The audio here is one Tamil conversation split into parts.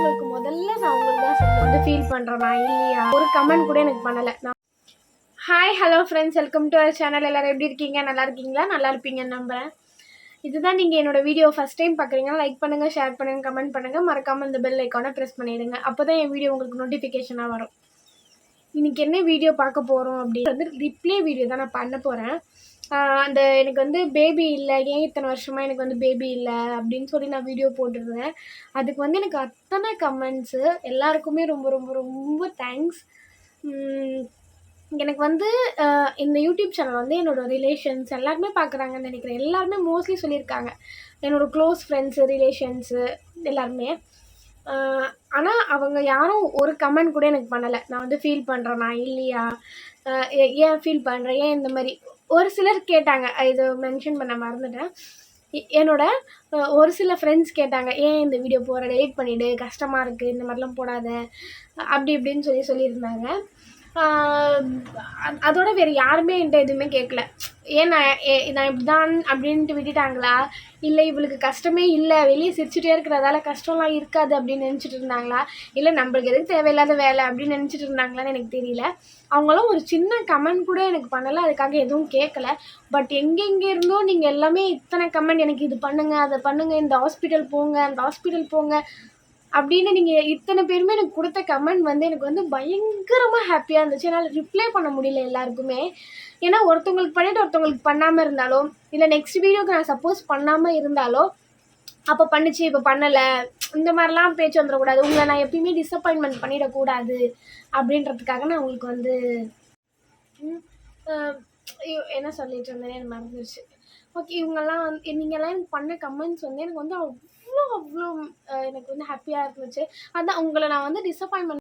உங்களுக்கு முதல்ல நான் உங்களுக்கு தான் வந்து ஃபீல் பண்ணுறேன் நான் இல்லையா? ஒரு கமெண்ட் கூட எனக்கு பண்ணலை. நான் hi hello friends welcome to our channel எல்லோரும் எப்படி இருக்கீங்க? நல்லா இருக்கீங்களா? நல்லா இருப்பீங்கன்னு நம்புகிறேன் இதுதான் நீங்கள் என்னோடய வீடியோ ஃபஸ்ட் டைம் பார்க்குறீங்கன்னா லைக் பண்ணுங்கள் ஷேர் பண்ணுங்கள் கமெண்ட் பண்ணுங்கள் மறக்காமல் இந்த பெல் ஐக்கானை ப்ரெஸ் பண்ணிடுங்க. அப்போ தான் என் வீடியோ உங்களுக்கு நோட்டிஃபிகேஷனாக வரும். இன்றைக்கி என்ன வீடியோ பார்க்க போகிறோம் அப்படின்னு வந்து ரிப்ளே வீடியோ தான் நான் பண்ண போகிறேன் அந்த எனக்கு வந்து பேபி இல்லை. ஏன் இத்தனை வருஷமாக எனக்கு வந்து பேபி இல்லை அப்படின்னு சொல்லி நான் வீடியோ போட்டிருந்தேன். அதுக்கு வந்து எனக்கு அத்தனை கமெண்ட்ஸு எல்லாருக்குமே ரொம்ப ரொம்ப ரொம்ப தேங்க்ஸ் எனக்கு வந்து இந்த யூடியூப் சேனல் வந்து என்னோட ரிலேஷன்ஸ் எல்லாருமே பார்க்குறாங்கன்னு நினைக்கிறேன். எல்லாருமே மோஸ்ட்லி சொல்லியிருக்காங்க. என்னோடய க்ளோஸ் ஃப்ரெண்ட்ஸு ரிலேஷன்ஸு எல்லாருமே. ஆனால் அவங்க யாரும் ஒரு கமெண்ட் கூட எனக்கு பண்ணலை. நான் வந்து ஃபீல் பண்ணுறேனா இல்லையா? ஏ- ஏன் ஃபீல் பண்ணுறேன் ஏன் இந்த மாதிரி? ஒரு சிலர் கேட்டாங்க இது மென்ஷன் பண்ண மறந்துட்டேன். என்னோட ஒரு சில ஃப்ரெண்ட்ஸ் கேட்டாங்க ஏன் இந்த வீடியோ போகிற எடிட் பண்ணிவிடு கஷ்டமாக இருக்குது இந்த மாதிரிலாம் போடாத. அப்படி இப்படின்னு சொல்லி சொல்லியிருந்தாங்க. அதோட வேறு யாருமே என்கிட்ட எதுவுமே கேட்கல ஏன் நான் ஏ- நான் இப்படி தான் அப்படின்ட்டு விட்டுட்டாங்களா? இல்லை இவளுக்கு கஷ்டமே இல்லை. வெளியே சிரிச்சுட்டே இருக்கிறதால கஷ்டம்லாம் இருக்காது அப்படின்னு நினச்சிட்டு இருந்தாங்களா? இல்லை நம்மளுக்கு எதுக்கு தேவையில்லாத வேலை அப்படின்னு நினச்சிட்டு இருந்தாங்களான்னு எனக்கு தெரியல. அவங்களும் ஒரு சின்ன கமெண்ட் கூட எனக்கு பண்ணலை. அதுக்காக எதுவும் கேட்கல பட் எங்கெங்கே இருந்தோ நீங்கள் எல்லாமே இத்தனை கமெண்ட் எனக்கு இது பண்ணுங்கள் அதை பண்ணுங்கள் இந்த ஹாஸ்பிட்டல் போங்க அந்த ஹாஸ்பிட்டல் போங்க அப்படின்னு நீங்கள் இத்தனை பேருமே எனக்கு கொடுத்த கமெண்ட் வந்து எனக்கு வந்து பயங்கரமாக ஹாப்பியாக இருந்துச்சு. என்னால் ரிப்ளை பண்ண முடியல எல்லாருக்குமே. ஏன்னா ஒருத்தவங்களுக்கு பண்ணிட்டு ஒருத்தவங்களுக்கு பண்ணாமல் இருந்தாலோ இல்லை நெக்ஸ்ட் வீடியோக்கு நான் சப்போஸ் பண்ணாமல் இருந்தாலோ அப்போ பண்ணுச்சு இப்போ பண்ணலை இந்த மாதிரிலாம் பேச்சு வந்துடக்கூடாது. உங்களை நான் எப்பயுமே டிசப்பாயின்மெண்ட் பண்ணிடக்கூடாது அப்படின்றதுக்காக நான் உங்களுக்கு வந்து ஐயோ, என்ன சொல்லிட்டு இருந்தேன் எனக்கு மறந்துருச்சு. ஓகே இவங்கெல்லாம் வந்து நீங்கள்லாம் எனக்கு பண்ண கமெண்ட்ஸ் வந்து எனக்கு வந்து அவ்வளோ அவ்வளோ எனக்கு வந்து ஹாப்பியாக இருந்துச்சு. அதான் உங்களை நான் வந்து டிசப்பாயின்மெண்ட்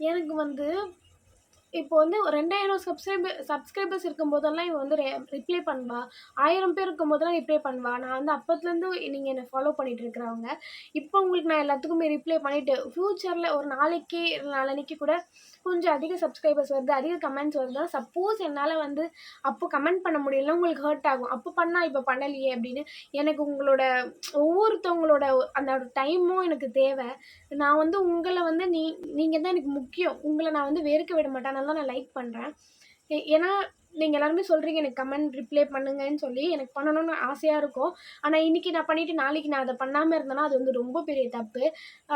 எனக்கு வந்து இப்போ வந்து ரெண்டாயிரம் சப்ஸ்கிரைபர் சப்ஸ்கிரைபர்ஸ் இருக்கும்போதெல்லாம் இவன் வந்து ரிப்ளை பண்ணுவா. ஆயிரம் பேர் இருக்கும்போதெல்லாம் ரிப்ளை பண்ணுவா. நான் வந்து அப்போத்துலேருந்து நீங்கள் என்னை ஃபாலோ பண்ணிகிட்டு இருக்கிறவங்க. இப்போ உங்களுக்கு நான் எல்லாத்துக்குமே ரிப்ளை பண்ணிவிட்டு ஃப்யூச்சரில் ஒரு நாளைக்கு நாளன்னைக்கு கூட கொஞ்சம் அதிக சப்ஸ்கிரைபர்ஸ் வருது அதிக கமெண்ட்ஸ் வருது சப்போஸ் என்னால் வந்து அப்போ கமெண்ட் பண்ண முடியல உங்களுக்கு ஹர்ட் ஆகும். அப்போ பண்ணால் இப்போ பண்ணலையே அப்படின்னு எனக்கு உங்களோட ஒவ்வொருத்தவங்களோட அந்த டைமும் எனக்கு தேவை. நான் வந்து உங்களை வந்து நீ நீங்கள் தான் எனக்கு முக்கியம். உங்களை நான் வந்து வெறுக்க விட மாட்டேன். அதனால தான் நான் லைக் பண்ணுறேன் ஏன்னா நீங்கள் எல்லாருமே சொல்கிறீங்க எனக்கு கமெண்ட் ரிப்ளை பண்ணுங்கன்னு சொல்லி எனக்கு பண்ணணும்னு ஆசையாக இருக்கும். ஆனால் இன்றைக்கி நான் பண்ணிவிட்டு நாளைக்கு நான் அதை பண்ணாமல் இருந்தேன்னா அது வந்து ரொம்ப பெரிய தப்பு.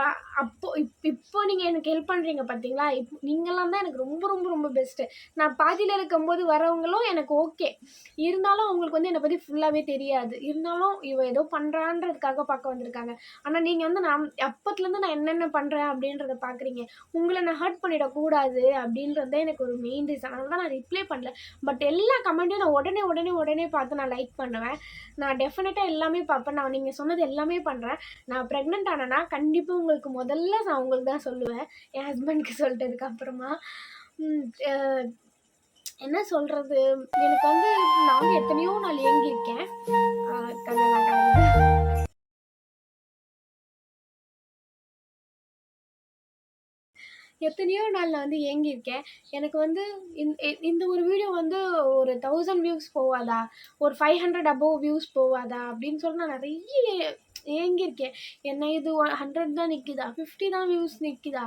அப்போது அப்போ இப் இப்போ நீங்கள் எனக்கு ஹெல்ப் பண்ணுறீங்க பார்த்தீங்களா இப் நீங்களாம் தான் எனக்கு ரொம்ப ரொம்ப ரொம்ப பெஸ்ட்டு நான் பாதியில் இருக்கும்போது வரவங்களும் எனக்கு ஓகே இருந்தாலும் அவங்களுக்கு வந்து என்னை பற்றி ஃபுல்லாகவே தெரியாது. இருந்தாலும் இவ ஏதோ பண்ணுறான்றதுக்காக பார்க்க வந்திருக்காங்க. ஆனால் நீங்கள் வந்து நான் அப்பத்துலேருந்து நான் என்னென்ன பண்ணுறேன் அப்படின்றத பார்க்குறீங்க உங்களை நான் ஹர்ட் பண்ணிடக்கூடாது அப்படின்றது தான் எனக்கு ஒரு மெயின் ரீசன் அதனால தான் நான் ரிப்ளை பண்ணல. பட் பட் எல்லா கமெண்ட்டையும் நான் உடனே உடனே உடனே பார்த்து நான் லைக் பண்ணுவேன். நான் டெஃபினட்டாக எல்லாமே பார்ப்பேன். நான் நீங்கள் சொன்னது எல்லாமே பண்ணுறேன் நான் ப்ரெக்னென்ட் ஆனேன்னா கண்டிப்பாக உங்களுக்கு முதல்ல நான் உங்களுக்கு தான் சொல்லுவேன். என் ஹஸ்பண்ட்க்கு சொல்லிட்டதுக்கு அப்புறமா. என்ன சொல்கிறது எனக்கு வந்து நான் எத்தனையோ நாள் இயங்கியிருக்கேன் ஆஹ், எத்தனையோ நாளில் வந்து ஏங்கியிருக்கேன். எனக்கு வந்து இந்த இந்த ஒரு வீடியோ வந்து ஒரு தௌசண்ட் வியூஸ் போவாதா? ஒரு ஃபைவ் ஹண்ட்ரட் அபோவ் வியூஸ் போவாதா? அப்படின்னு சொல்லி நான் நிறைய ஏங்கியிருக்கேன். என்ன இது ஹண்ட்ரட் தான் நிற்கிதா ஃபிஃப்டி தான் வியூஸ் நிற்கிதா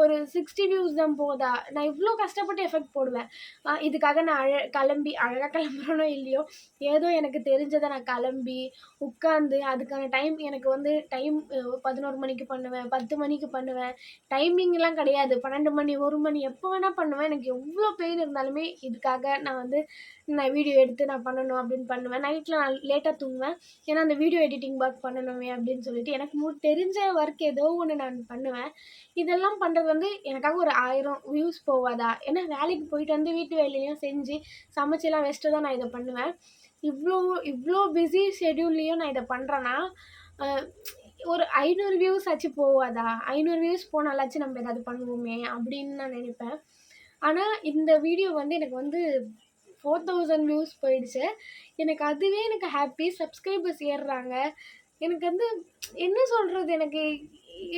ஒரு சிக்ஸ்டி வியூஸ் தான் போதா? நான் இவ்வளோ கஷ்டப்பட்டு எஃபெக்ட் போடுவேன். இதுக்காக நான் அழ கிளம்பி அழகாக கிளம்புறனோ இல்லையோ ஏதோ எனக்கு தெரிஞ்சதை நான் கிளம்பி உட்காந்து அதுக்கான டைம் எனக்கு வந்து டைம் பதினோரு மணிக்கு பண்ணுவேன் பத்து மணிக்கு பண்ணுவேன். டைமிங்லாம் கிடையாது. பன்னெண்டு மணி ஒரு மணி எப்போ வேணால் பண்ணுவேன். எனக்கு எவ்வளோ பெயின் இருந்தாலுமே இதுக்காக நான் வந்து நான் வீடியோ எடுத்து நான் பண்ணணும் அப்படின்னு பண்ணுவேன். நைட்டில் நான் லேட்டாக தூங்குவேன். ஏன்னா அந்த வீடியோ எடிட்டிங் ஒர்க் பண்ணணுமே அப்படின்னு சொல்லிட்டு எனக்கு மு தெரிஞ்ச ஒர்க் ஏதோ ஒன்று நான் பண்ணுவேன். இதெல்லாம் பண்ணுறது வந்து எனக்காக ஒரு ஆயிரம் வியூஸ் போவாதா? ஏன்னா வேலைக்கு போயிட்டு வந்து வீட்டு வேலையிலையும் செஞ்சு சமைச்செல்லாம் வெஸ்ட்டு தான் நான் இதை பண்ணுவேன். இவ்வளோ இவ்வளோ பிஸி ஷெட்யூல்லையும் நான் இதை பண்ணுறேன்னா ஒரு ஐநூறு வியூஸ் ஆச்சு போவாதா? ஐநூறு வியூஸ் போனாலாச்சும் நம்ம ஏதாவது பண்ணுவோமே அப்படின்னு நான் நினைப்பேன். ஆனால் இந்த வீடியோ வந்து எனக்கு வந்து ஃபோர் தௌசண்ட் வியூஸ் போயிடுச்சு. எனக்கு அதுவே எனக்கு ஹாப்பி சப்ஸ்கிரைபர்ஸ் ஏறுறாங்க. எனக்கு வந்து என்ன சொல்கிறது எனக்கு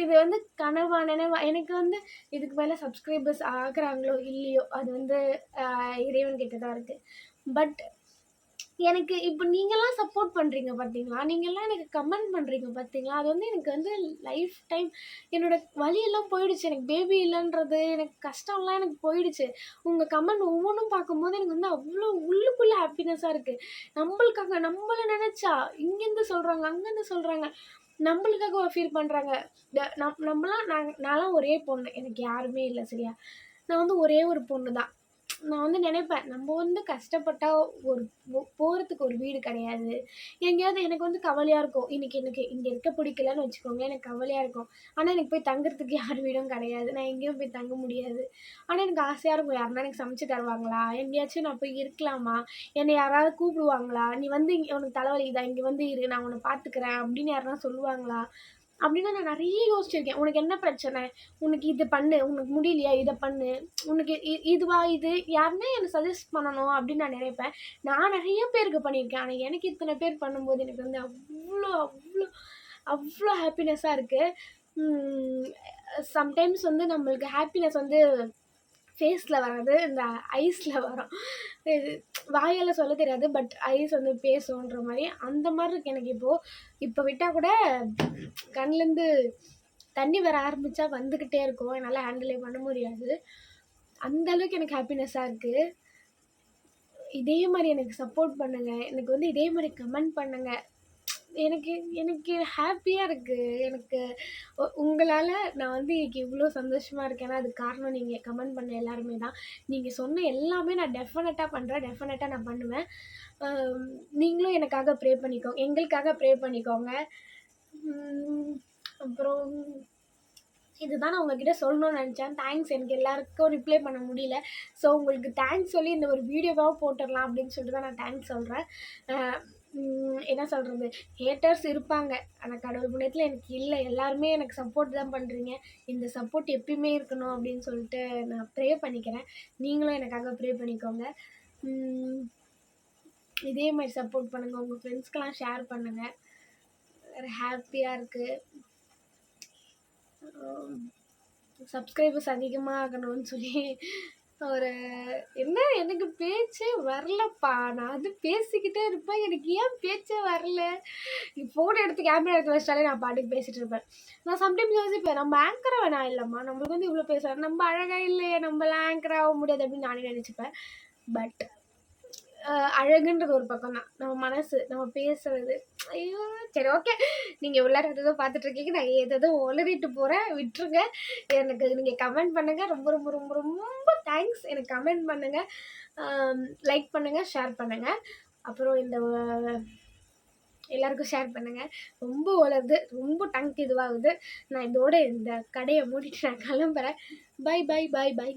இது வந்து கனவா நினைவா எனக்கு வந்து இதுக்கு மேலே சப்ஸ்கிரைபர்ஸ் ஆகுறாங்களோ இல்லையோ அது வந்து இறைவன் கிட்ட தான் இருக்குது பட் எனக்கு இப்போ நீங்கலாம் சப்போர்ட் பண்ணுறீங்க பார்த்தீங்களா? நீங்கள்லாம் எனக்கு கமெண்ட் பண்ணுறீங்க பார்த்தீங்களா? அது வந்து எனக்கு வந்து லைஃப் டைம் என்னோட வழியெல்லாம் போயிடுச்சு. எனக்கு பேபி இல்லைன்றது எனக்கு கஷ்டம்லாம் எனக்கு போயிடுச்சு. உங்கள் கமெண்ட் ஒவ்வொன்றும் பார்க்கும்போது எனக்கு வந்து அவ்வளோ உள்ளுக்குள்ளே ஹாப்பினஸ்ஸாக இருக்குது நம்மளுக்காக நம்மளை நினச்சா இங்கேருந்து சொல்கிறாங்க அங்கேருந்து சொல்கிறாங்க நம்மளுக்காக ஃபீல் பண்ணுறாங்க நம் நம்மளாம் நான் நான்லாம் ஒரே பொண்ணு. எனக்கு யாருமே இல்லை சரியா? நான் வந்து ஒரே ஒரு பொண்ணு தான். நான் வந்து நினைப்பேன் நம்ம வந்து கஷ்டப்பட்டா ஒரு போ ஒரு வீடு கிடையாது. எங்கேயாவது எனக்கு வந்து கவலையாக இருக்கும். இன்றைக்கி எனக்கு இங்கே இருக்க பிடிக்கலன்னு வச்சுக்கோங்களேன், எனக்கு கவலையாக இருக்கும். ஆனால் எனக்கு போய் தங்குறதுக்கு யார் வீடும் கிடையாது. நான் எங்கேயும் போய் தங்க முடியாது. ஆனால் எனக்கு ஆசையாக இருக்கும். யாருன்னா எனக்கு சமைச்சு தருவாங்களா? எங்கேயாச்சும் நான் போய் இருக்கலாமா? என்னை யாராவது கூப்பிடுவாங்களா? "நீ வந்து இங்கே உனக்கு தலைவலிக்குதா? இங்கே வந்து இரு. நான் உன்னை பார்த்துக்கிறேன்." அப்படின்னு யாருனா சொல்லுவாங்களா? அப்படின்னு நான் நிறைய யோசிச்சிருக்கேன். "உனக்கு என்ன பிரச்சனை? உனக்கு இது பண்ணு. உனக்கு முடியலையா? இதை பண்ணு. உனக்கு இதுவா இது?" யாருமே என்னை சஜஸ்ட் பண்ணணும் அப்படின்னு நான் நினைப்பேன் நான் நிறைய பேருக்கு பண்ணியிருக்கேன். ஆனால் எனக்கு இத்தனை பேர் பண்ணும்போது எனக்கு வந்து அவ்வளோ அவ்வளோ அவ்வளோ ஹாப்பினஸ்ஸாக இருக்குது சம்டைம்ஸ் வந்து நம்மளுக்கு ஹாப்பினஸ் வந்து ஃபேஸில் வராது. இந்த ஐஸில் வரும். இது வாயால சொல்ல தெரியாது. பட் ஐஸ் வந்து பேசுன்ற மாதிரி அந்த மாதிரி இருக்கு எனக்கு இப்போது இப்போ விட்டால் கூட கண்லேருந்து தண்ணி வர ஆரம்பித்தா வந்துக்கிட்டே இருக்கும். என்னால் ஹேண்டிலே பண்ண முடியாது. அந்த அளவுக்கு எனக்கு ஹாப்பினஸ்ஸாக இருக்குது இதே மாதிரி எனக்கு சப்போர்ட் பண்ணுங்கள் எனக்கு வந்து இதே மாதிரி கமெண்ட் பண்ணுங்கள் எனக்கு எனக்கு ஹாப்பியாக இருக்குது எனக்கு உங்களால் நான் வந்து இன்னைக்கு இவ்வளோ சந்தோஷமாக இருக்கேன்னா, அதுக்கு காரணம் நீங்கள் கமெண்ட் பண்ண எல்லாருமே தான். நீங்கள் சொன்ன எல்லாமே நான் டெஃபினட்டாக பண்ணுறேன் டெஃபினட்டாக நான் பண்ணுவேன். நீங்களும் எனக்காக ப்ரே பண்ணிக்கோங்க. எங்களுக்காக ப்ரே பண்ணிக்கோங்க. அப்புறம் இதுதான் நான் உங்ககிட்ட சொல்லணும்னு நினச்சேன் தேங்க்ஸ் எனக்கு எல்லாருக்கும் ரிப்ளை பண்ண முடியல. ஸோ உங்களுக்கு தேங்க்ஸ் சொல்லி இந்த ஒரு வீடியோவாக போட்டுடலாம் அப்படின்னு சொல்லிட்டு தான் நான் தேங்க்ஸ் சொல்கிறேன் என்ன சொல்கிறது ஹேட்டர்ஸ் இருப்பாங்க. ஆனால் கடவுள் புண்ணியத்தில் எனக்கு இல்லை எல்லாருமே எனக்கு சப்போர்ட் தான் பண்ணுறீங்க இந்த சப்போர்ட் எப்பயுமே இருக்கணும் அப்படின்னு சொல்லிட்டு நான் ப்ரே பண்ணிக்கிறேன். நீங்களும் எனக்காக ப்ரே பண்ணிக்கோங்க. இதே மாதிரி சப்போர்ட் பண்ணுங்கள் உங்கள் ஃப்ரெண்ட்ஸ்க்கெலாம் ஷேர் பண்ணுங்கள் ஹாப்பியாக இருக்குது சப்ஸ்கிரைபர்ஸ் அதிகமாக ஆகணும்னு சொல்லி ஒரு என்ன எனக்கு பேச்சே வரலப்பா. நான் வந்து பேசிக்கிட்டே இருப்பேன். எனக்கு ஏன் பேச்சே வரல? ஃபோன் எடுத்து கேமரா எடுத்து வச்சுட்டாலே நான் பாட்டுக்கு பேசிகிட்டு இருப்பேன். நான் சம்டைம்ஸ் யோசிப்பேன், நம்ம ஆங்கரை வேணாம் இல்லைம்மா நம்மளுக்கு வந்து இவ்வளோ பேச நம்ம அழகாக இல்லையே! நம்மளாம் ஆங்கர் ஆக முடியாது அப்படின்னு நானே நினச்சிப்பேன் பட் அழகுன்றது ஒரு பக்கம் தான். நம்ம மனசு, நம்ம பேசுறது. ஐயோ! சரி ஓகே. நீங்க இவ்ளோ நேரம் பார்த்துட்டு இருக்கீங்க. நான் ஏதேதோ ஒளறிட்டு போறேன். விட்டுருங்க. எனக்கு நீங்க கமெண்ட் பண்ணுங்க. ரொம்ப, ரொம்ப, ரொம்ப, ரொம்ப தேங்க்ஸ். எனக்கு கமெண்ட் பண்ணுங்க. லைக் பண்ணுங்க, ஷேர் பண்ணுங்க. அப்புறம் இந்த எல்லாருக்கும் ஷேர் பண்ணுங்க. ரொம்ப ஒளருது. ரொம்ப டங்க் இதுவாகுது. நான் இதோட இந்த கடையை மூடிட்டு நான் கிளம்புறேன். Bye, bye, bye, bye.